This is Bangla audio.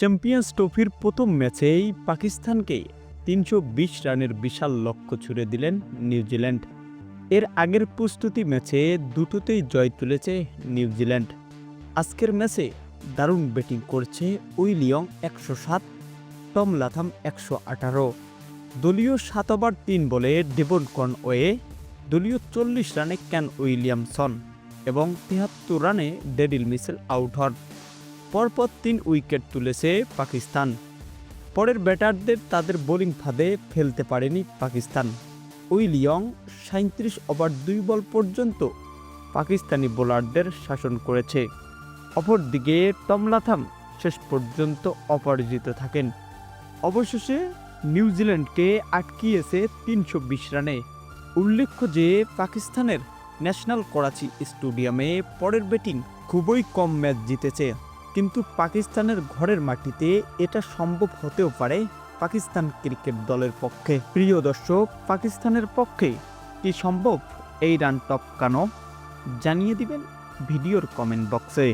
চ্যাম্পিয়ন্স ট্রফির প্রথম ম্যাচেই পাকিস্তানকে তিনশো বিশ রানের বিশাল লক্ষ্য ছুড়ে দিলেন নিউজিল্যান্ড। এর আগের প্রস্তুতি ম্যাচে দুটোতেই জয় তুলেছে নিউজিল্যান্ড। আজকের ম্যাচে দারুণ ব্যাটিং করছে উইলিয়ং একশো সাত, টম লাথাম একশো আঠারো। দলীয় সাত ওভার তিন বলে ডেভন কনওয়ে দলীয় চল্লিশ রানে ক্যান উইলিয়ামসন এবং তিয়াত্তর রানে ডেডিল মিসেল আউট হন। পরপর তিন উইকেট তুলেছে পাকিস্তান। পরের ব্যাটারদের তাদের বোলিং ফাঁদে ফেলতে পারেনি পাকিস্তান। উইলিয়ং সাঁত্রিশ ওভার দুই বল পর্যন্ত পাকিস্তানি বোলারদের শাসন করেছে। অপরদিকে টমলাথাম শেষ পর্যন্ত অপরাজিত থাকেন। অবশেষে নিউজিল্যান্ডকে আটকিয়েছে তিনশো বিশ রানে। উল্লেখ্য যে পাকিস্তানের ন্যাশনাল করাচি স্টেডিয়ামে পরের ব্যাটিং খুবই কম ম্যাচ জিতেছে। কিন্তু পাকিস্তানের ঘরের মাটিতে এটা সম্ভব হতেও পারে পাকিস্তান ক্রিকেট দলের পক্ষে। প্রিয় দর্শক, পাকিস্তানের পক্ষে কি সম্ভব? এই রান টপকানো জানিয়ে দিবেন ভিডিওর কমেন্ট বক্সে।